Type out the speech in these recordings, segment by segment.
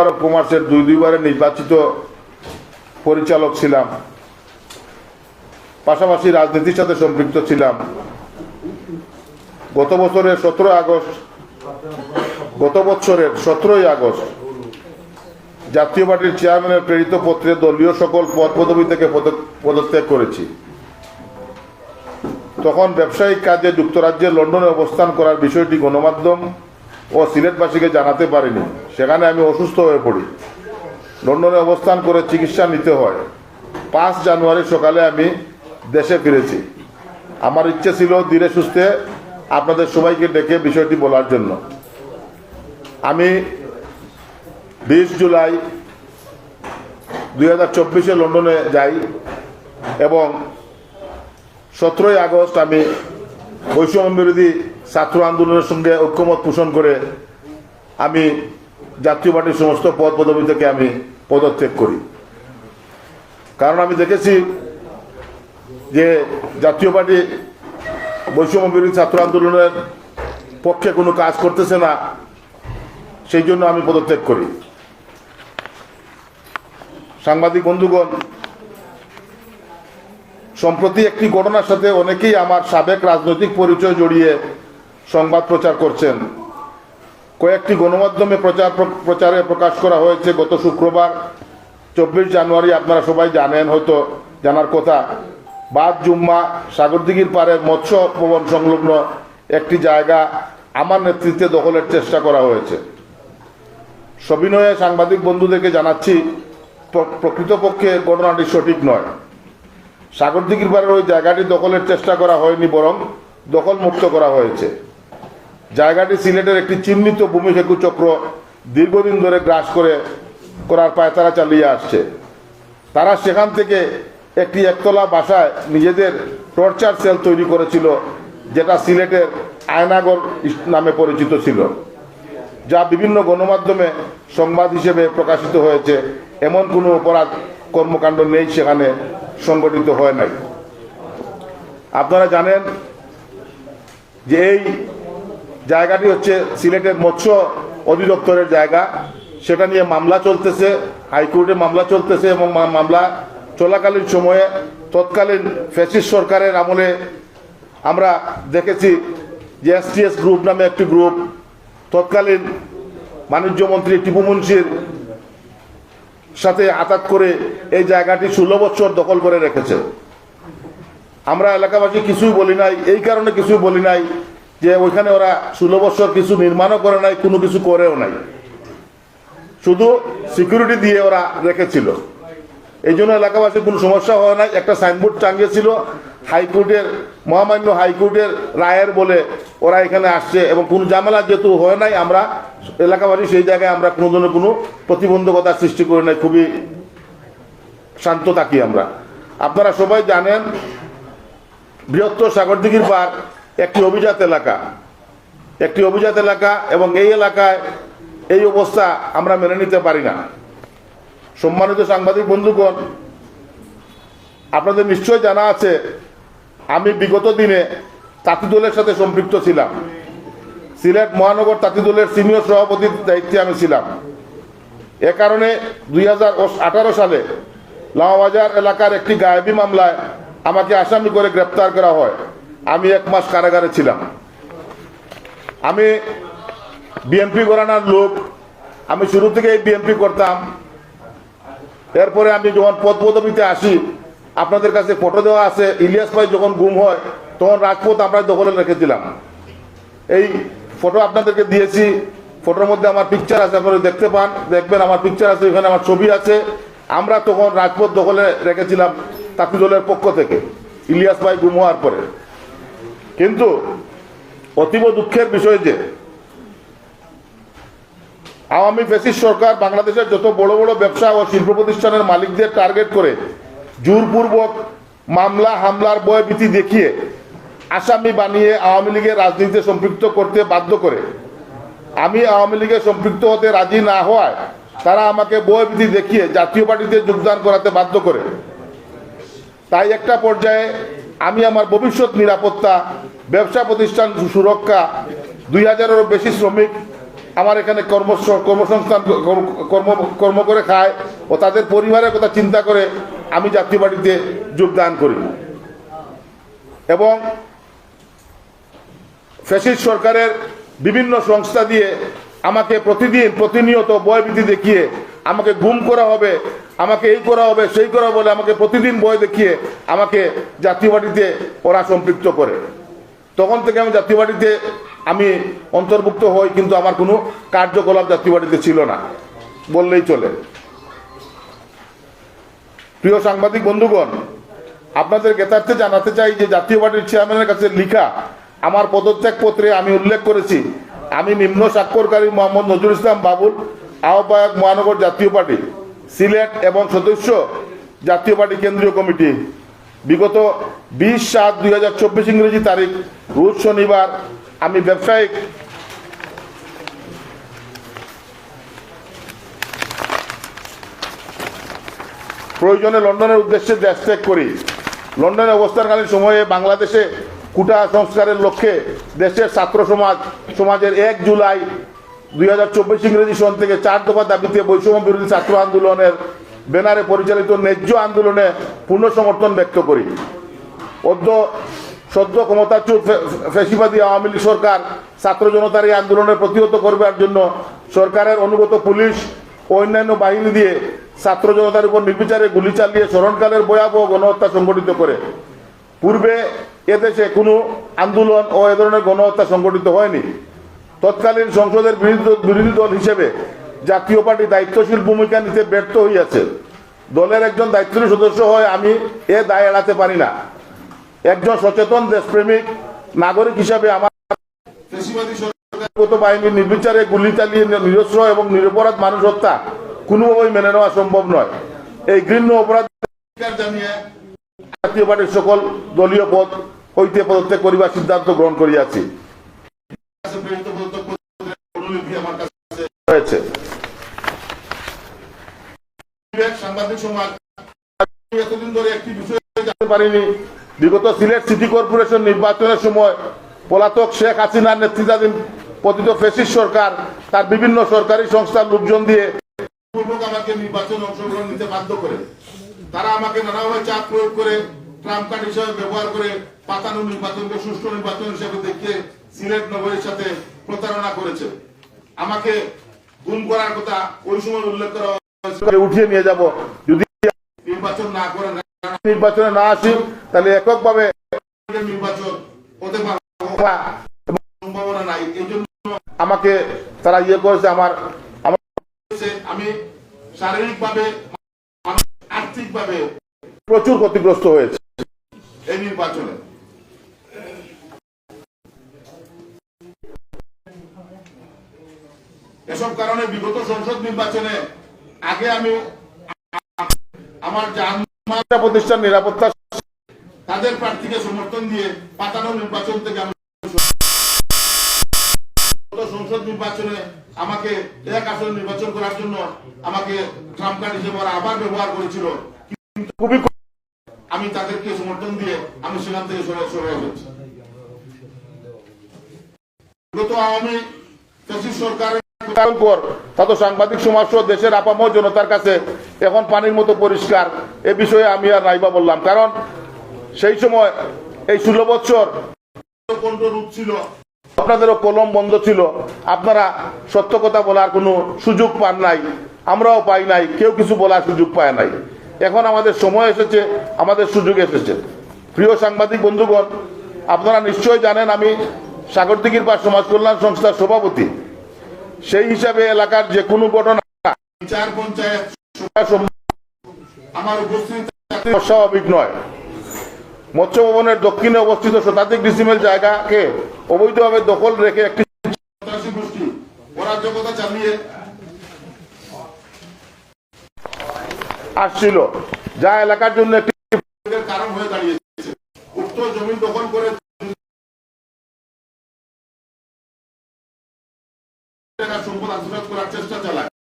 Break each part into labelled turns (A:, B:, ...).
A: Of কমার্সের দুই দুইবারের নির্বাচিত পরিচালক ছিলাম। পাশাপাশি রাজনীতির সাথে সম্পৃক্ত ছিলাম। গত বছরের সতেরো আগস্ট, গত বছরের সতেরোই আগস্ট, জাতীয় পার্টির চেয়ারম্যানের প্রেরিত পত্রে দলীয় সকল পদ পদবি থেকে পদ- পদত্যাগ করেছি। তখন ব্যবসায়িক কাজে যুক্তরাজ্যের লন্ডনে অবস্থান করার বিষয়টি গণমাধ্যম ও সিলেটবাসীকে জানাতে পারিনি। সেখানে আমি অসুস্থ হয়ে পড়ি। লন্ডনে অবস্থান করে চিকিৎসা নিতে হয়। পাঁচ জানুয়ারি সকালে আমি দেশে ফিরেছি। আমার ইচ্ছে ছিল ধীরে সুস্থে আপনাদের সবাইকে ডেকে বিষয়টি বলার জন্য। আমি বিশ জুলাই দুই হাজার চব্বিশে লন্ডনে যাই এবং সতেরোই আগস্ট আমি বৈষম্য বিরোধী ছাত্র আন্দোলনের সঙ্গে ঐক্যমত পোষণ করে আমি জাতীয় পার্টির সমস্ত পদ পদবি থেকে আমি পদত্যাগ করি। কারণ আমি দেখেছি যে জাতীয় পার্টি বৈষম্য বিরোধী ছাত্র আন্দোলনের পক্ষে কোনো কাজ করতেছে না, সেই জন্য আমি পদত্যাগ করি। সাংবাদিক বন্ধুগণ, সম্প্রতি একটি ঘটনার সাথে অনেকেই আমার সাবেক রাজনৈতিক পরিচয় জড়িয়ে সংবাদ প্রচার করছেন। কয়েকটি গণমাধ্যমে প্রচার প্রচারে প্রকাশ করা হয়েছে গত শুক্রবার, চব্বিশ জানুয়ারি, আপনারা সবাই জানেন, হয়তো জানার কথা। বাদ জুম্মা, সাগরদিঘির পাড়ের মৎস্য ভবন সংলগ্ন একটি জায়গা আমার নেতৃত্বে দখলের চেষ্টা করা হয়েছে। সবিনয়ে সাংবাদিক বন্ধুদেরকে জানাচ্ছি, প্র- প্রকৃতপক্ষে ঘটনাটি সঠিক নয়। সাগরদিঘির পাড়ের ওই জায়গাটি দখলের চেষ্টা করা হয়নি, বরং দখল মুক্ত করা হয়েছে। জায়গাটি সিলেটের একটি চিহ্নিত ভূমি সেতু চক্র দীর্ঘদিন ধরে গ্রাস করে, করার পায়তারা চালিয়ে আসছে। তারা সেখান থেকে একটি একতলা বাসায় নিজেদের টর্চার সেল তৈরি করেছিল, যেটা সিলেটের আয়নাগর নামে পরিচিত ছিল, যা বিভিন্ন গণমাধ্যমে সংবাদ হিসেবে প্রকাশিত হয়েছে। এমন কোনো অপরাধ কর্মকাণ্ড নেই সেখানে, সংগঠিত হয় নাই। আপনারা জানেন যে এই জায়গাটি হচ্ছে সিলেটের মৎস্য অধিদপ্তরের জায়গা। সেটা নিয়ে মামলা চলতেছে, হাইকোর্টে মামলা চলতেছে এবং মামলা চলাকালীন সময়ে তৎকালীন ফ্যাসিস সরকারের আমলে আমরা দেখেছি যে এসটিএস গ্রুপ নামে একটি গ্রুপ, তৎকালীন বাণিজ্য মন্ত্রী টিপু মুন্সির সাথে আঘাত করে এই জায়গাটি ষোলো বছর দখল করে রেখেছে। আমরা এলাকাবাসী কিছুই বলি নাই, এই কারণে কিছুই বলি নাই যে ওইখানে ওরা ষোলো বছর কিছু নির্মাণও করে নাই, কোনো কিছু করেও নাই। শুধু সিকিউরিটি দিয়ে ওরা রেখেছিল। এই জন্য এলাকাবাসীর কোনো সমস্যা হয় নাই। একটা সাইনবোর্ড টাঙ্গিয়েছিল হাইকোর্টের, মহামান্য হাইকোর্টের রায়ের বলে ওরা এখানে আসছে এবং কোনো জামেলা যেহেতু হয় নাই, আমরা এলাকাবাসী সেই জায়গায় আমরা কোনো ধরনের কোনো প্রতিবন্ধকতা সৃষ্টি করি নাই। খুবই শান্ত থাকি আমরা। আপনারা সবাই জানেন, বৃহত্তর সাগরদিঘির পার একটি অভিজাত এলাকা। একটি অভিজাত এলাকা এবং এই এলাকায় এই অবস্থা আমরা মেনে নিতে পারি না। সম্মানিত সাংবাদিক বন্ধুগণ, আপনাদের নিশ্চয় জানা আছে, আমি বিগত দিনে তাঁতি দলের সাথে সম্পৃক্ত ছিলাম। সিলেট মহানগর তাঁতি দলের সিনিয়র সভাপতির দায়িত্বে আমি ছিলাম। এ কারণে দুই হাজার আঠারো সালে লামাবাজার এলাকার একটি গায়েবী মামলায় আমাকে আসামি করে গ্রেপ্তার করা হয়। আমি এক মাস কারাগারে ছিলাম। আমি বিএনপি ঘরানার লোক। আমি শুরু থেকেই বিএনপি করতাম। এরপরে আমি যখন পদ পদবিতে আসি, আপনাদের কাছে ফটো দেওয়া আছে, ইলিয়াস ভাই যখন গুম হয়, তখন রাজপথ আমরা দখলে রেখেছিলাম। এই ফটো আপনাদেরকে দিয়েছি। ফটোর মধ্যে আমার পিকচার আছে, আপনারা দেখতে পান। দেখবেন আমার পিকচার আছে, ওখানে আমার ছবি আছে। আমরা তখন রাজপথ দখলে রেখেছিলাম তাঁতি পক্ষ থেকে। ইলিয়াস ভাই গুম হওয়ার পরে। কিন্তু অতীব দুঃখের বিষয় যে, আওয়ামী ফেসিস সরকার বাংলাদেশের যত বড় বড় ব্যবসা ও শিল্প প্রতিষ্ঠানের মালিকদের টার্গেট করে জোরপূর্বক মামলা, হামলার ভয়ভীতি দেখিয়ে আসামি বানিয়ে আওয়ামী লীগের রাজনীতিতে সম্পৃক্ত করতে বাধ্য করে। আমি আওয়ামী লীগে সম্পৃক্ত হতে রাজি না হওয়ায় তারা আমাকে ভয়ভীতি দেখিয়ে জাতীয় পার্টিতে যোগদান করাতে বাধ্য করে। তাই একটা পর্যায়ে আমি আমার ভবিষ্যৎ নিরাপত্তা, ব্যবসা প্রতিষ্ঠান সুরক্ষা, দুই হাজারেরও বেশি শ্রমিক আমার এখানে কর্ম কর্মসংস্থান কর্ম- কর্ম করে খায় ও তাদের পরিবারের কথা চিন্তা করে আমি পার্টিতে যোগদান করি। এবং ফ্যাসিস্ট সরকারের বিভিন্ন সংস্থা দিয়ে আমাকে প্রতিদিন, প্রতিনিয়ত ভয়ভীতি দেখিয়ে আমাকে গুম করা হবে আমাকে এই করা হবে, সেই করা বলে আমাকে প্রতিদিন ভয় দেখিয়ে আমাকে জাতীয় পার্টিতে ওরা সম্পৃক্ত করে। তখন থেকে আমি জাতীয় পার্টিতে আমি অন্তর্ভুক্ত হই, কিন্তু আমার কোনো কার্যকলাপ জাতীয় পার্টিতে ছিল না। বললেই চলে। প্রিয় সাংবাদিক বন্ধুগণ, আপনাদের জ্ঞাতার্থে জানাতে চাই যে জাতীয় পার্টির চেয়ারম্যানের কাছে লিখা আমার পদত্যাগ পত্রে আমি উল্লেখ করেছি, আমি নিম্ন স্বাক্ষরকারী মোহাম্মদ নজরুল ইসলাম বাবুল, আহ্বায়ক মহানগর জাতীয় পার্টি। সিলেট এবং সদস্য জাতীয় পার্টি কেন্দ্রীয় কমিটি। বিগত বিশ সাত দুই হাজার চব্বিশ ইংরেজি তারিখ, রোজ শনিবার আমি ব্যবসায়িক প্রয়োজনে লন্ডনের উদ্দেশ্যে দেশ ত্যাগ করি। লন্ডনে অবস্থানকালীন সময়ে বাংলাদেশে কুটা সংস্কারের লক্ষ্যে দেশের ছাত্র সমাজ, সমাজের এক জুলাই দুই হাজার চব্বিশ ইংরেজি সন থেকে চার দফা দাবিতে বৈষম্য বিরোধী ছাত্র আন্দোলনের ব্যানারে পরিচালিত ন্যায্য আন্দোলনে পূর্ণ সমর্থন ব্যক্ত করি। অদ্য সদ্য ক্ষমতাচ্যুত ফেসিবাদী আওয়ামী লীগ সরকার ছাত্র জনতার এই আন্দোলনের প্রতিহত করবার জন্য সরকারের অনুগত পুলিশ ও অন্যান্য বাহিনী দিয়ে ছাত্র জনতার উপর নির্বিচারে গুলি চালিয়ে স্মরণকালের ভয়াবহ গণহত্যা সংগঠিত করে। পূর্বে এদেশে কোনো আন্দোলন ও এ ধরনের গণহত্যা সংগঠিত হয়নি। তৎকালীন সংসদের বিরোধী দল হিসেবে জাতীয় পার্টি দায়িত্বশীল ভূমিকা নিতে ব্যর্থ হইয়াছে। দলের একজন দায়িত্বশীল সদস্য হয়ে আমি, এ দায় এড়াতে পারি না। একজন সচেতন, দেশপ্রেমিক নাগরিক হিসাবে আমার বাহিনীর নির্বিচারে গুলি চালিয়ে নিরস্ত্র এবং নিরপরাধ মানুষ হত্যা কোনোভাবেই মেনে নেওয়া সম্ভব নয়। এই ঘৃণ্য অপরাধ জানিয়ে জাতীয় পার্টির সকল দলীয় পদ হইতে পদত্যাগ করিবার সিদ্ধান্ত গ্রহণ করিয়াছি। পারিনি। বিগত সিলেট সিটি কর্পোরেশন নির্বাচনের সময় পলাতক শেখ হাসিনার নেতৃত্বাধীন পতিত ফেসিস সরকার, তার বিভিন্ন সরকারি সংস্থার লোকজন দিয়ে আমাকে নির্বাচনে অংশগ্রহণ নিতে বাধ্য করে। তারা আমাকে নানাভাবে চাপ প্রয়োগ করে ট্রাম্প কার্ড ব্যবহার করে পাতানো নির্বাচনকে সুষ্ঠু নির্বাচন হিসেবে দেখিয়ে সিলেট নগরীর সাথে প্রতারণা করেছে। আমাকে গুম করার কথা ওই সময় উল্লেখ করা উঠিয়ে নিয়ে যাব। যদি নির্বাচন না করে নির্বাচনে না আসি তাহলে এককভাবে নির্বাচন হতে সম্ভাবনা নাই। এই জন্য আমাকে তারা ইয়ে করেছে আমার আমি শারীরিকভাবে আর্থিকভাবে প্রচুর ক্ষতিগ্রস্ত হয়েছে। এই নির্বাচনে। এসব কারণে বিগত সংসদ নির্বাচনে আগে আমি আমার জানমাল প্রতিষ্ঠান নিরাপত্তা তাদের প্রার্থীকে সমর্থন দিয়ে পাতানো নির্বাচন থেকে আমি সংসদ নির্বাচনে আমাকে এক আসন নির্বাচন করার জন্য আমাকে ট্রাম্প কার্ড হিসেবে আবার ব্যবহার করেছিল। খুবই আমি তাদেরকে সমর্থন দিয়ে আমি সেখান থেকে সরে সরে এসেছি। গত আওয়ামী সরকারের কারণ পর তা সাংবাদিক সমাজ দেশের আপামর জনতার কাছে এখন পানির মতো পরিষ্কার এ বিষয়ে আমি আর নাইবা বললাম। কারণ সেই সময় এই ষোলো বছর ছিল। আপনাদেরও কলম বন্ধ ছিল। আপনারা সত্য কথা বলার কোনো সুযোগ পান নাই। আমরাও পাই নাই। কেউ কিছু বলার সুযোগ পায় নাই। এখন আমাদের সময় এসেছে আমাদের সুযোগ এসেছে। প্রিয় সাংবাদিক বন্ধুগণ আপনারা নিশ্চয়ই জানেন আমি সাগরদিঘির পার সমাজ কল্যাণ সংস্থার সভাপতি। সেই হিসাবে এলাকার যে কোনো ঘটনা বিচার পঞ্চায়েত আমার উপস্থিতি অস্বাভাবিক নয়। মৎস্য ভবনের দক্ষিণে অবস্থিত শতাধিক ডিসিমেল জায়গাকে অবৈধভাবে দখল রেখে একটি গোষ্ঠী চালিয়ে আসছিল যা এলাকার জন্য একটি কারণ হয়ে দাঁড়িয়েছে। উক্ত জমি দখল করে সম্পদ আত্মসাত করার চেষ্টা চালায়।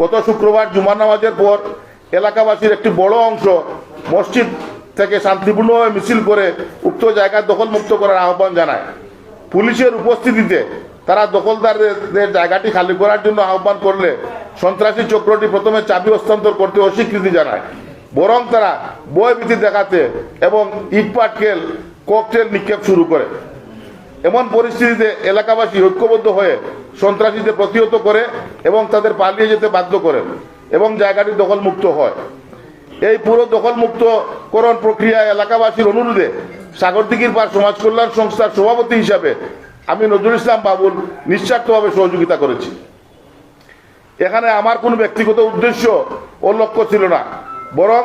A: গত শুক্রবার জুমার নামাজের পর এলাকাবাসীর একটি বড় অংশ মসজিদ থেকে শান্তিপূর্ণভাবে মিছিল করে উক্ত জায়গা দখলমুক্ত করার আহ্বান জানায়। পুলিশের উপস্থিতিতে তারা দখলদারদের জায়গাটি খালি করার জন্য আহ্বান করলে সন্ত্রাসী চক্রটি প্রথমে চাবি হস্তান্তর করতে অস্বীকৃতি জানায়। বরং তারা বয়ভীতি দেখাতে এবং ইট পাটকেল ককটেল নিক্ষেপ শুরু করে। এমন পরিস্থিতিতে এলাকাবাসী ঐক্যবদ্ধ হয়ে সন্ত্রাসীদের প্রতিহত করে এবং তাদের পালিয়ে যেতে বাধ্য করে এবং জায়গাটি দখলমুক্ত হয়। এই পুরো দখলমুক্তকরণ প্রক্রিয়া এলাকাবাসীর অনুরোধে সাগরদিঘির পার সমাজ কল্যাণ সংস্থার সভাপতি হিসাবে আমি নজরুল ইসলাম বাবুল নিঃস্বার্থভাবে সহযোগিতা করেছি। এখানে আমার কোনো ব্যক্তিগত উদ্দেশ্য ও লক্ষ্য ছিল না। বরং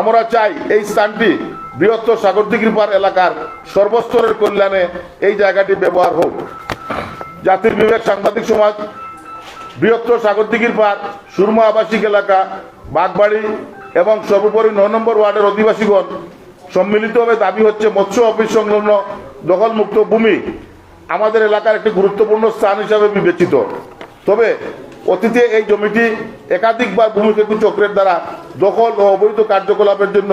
A: আমরা চাই এই স্থানটি বৃহত্তর সাগরদিঘির পার এলাকার সর্বস্তরের কল্যাণে এই জায়গাটি ব্যবহার হোক। জাতির বিবেক সাংবাদিক সমাজ, বৃহত্তর সাগরদিঘির পার সুরমা আবাসিক এলাকা, বাগবাড়ি এবং সর্বোপরি ন নম্বর ওয়ার্ডের অধিবাসীগণ সম্মিলিতভাবে দাবি হচ্ছে মৎস্য অফিস সংলগ্ন দখলমুক্ত ভূমি আমাদের এলাকার একটি গুরুত্বপূর্ণ স্থান হিসাবে বিবেচিত। তবে অতীতে এই জমিটি একাধিকবার ভূমিকেতু চক্রের দ্বারা দখল ও অবৈধ কার্যকলাপের জন্য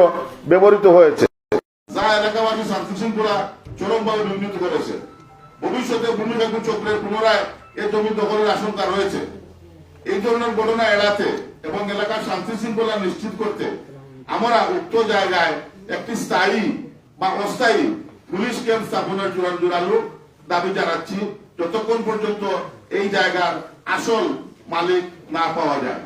A: ব্যবহৃত হয়েছে। যা এলাকাবাসী শান্তি শৃঙ্খলা চরমভাবে বিঘ্নিত করেছে। ভবিষ্যতে ভূমিকেতু চক্রের পুনরায় এই জমি দখলের আশঙ্কা রয়েছে। এই ধরনের ঘটনা এড়াতে এবং এলাকার শান্তি শৃঙ্খলা নিশ্চিত করতে আমরা উক্ত জায়গায় একটি স্থায়ী বা অস্থায়ী পুলিশ ক্যাম্প স্থাপনের জোরালো জোরালো দাবি জানাচ্ছি, যতক্ষণ পর্যন্ত এই জায়গার আসল মালিক না পাওয়া যায়।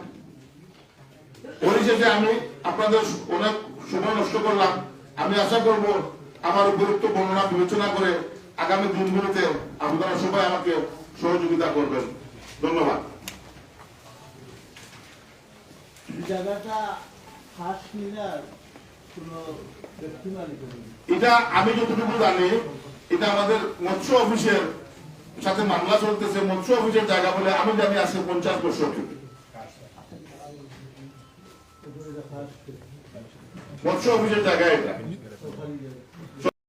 A: পরিশেষে আমি আপনাদের অনেক সময় নষ্ট করলাম। আমি আশা করব আমার গুরুত্ব বর্ণনা বিবেচনা করে আগামী দিনগুলোতে আপনারা সবাই আমাকে সহযোগিতা করবেন। ধন্যবাদ।
B: জায়গাটা মিলার।
A: এটা আমি যতটুকু জানি এটা আমাদের মৎস্য অফিসের সাথে মামলা চলতেছে। মৎস্য অফিসের জায়গা বলে আমি জানি আজকে পঞ্চাশ বছর। থেকে মৎস্য অফিসের জায়গা এটা।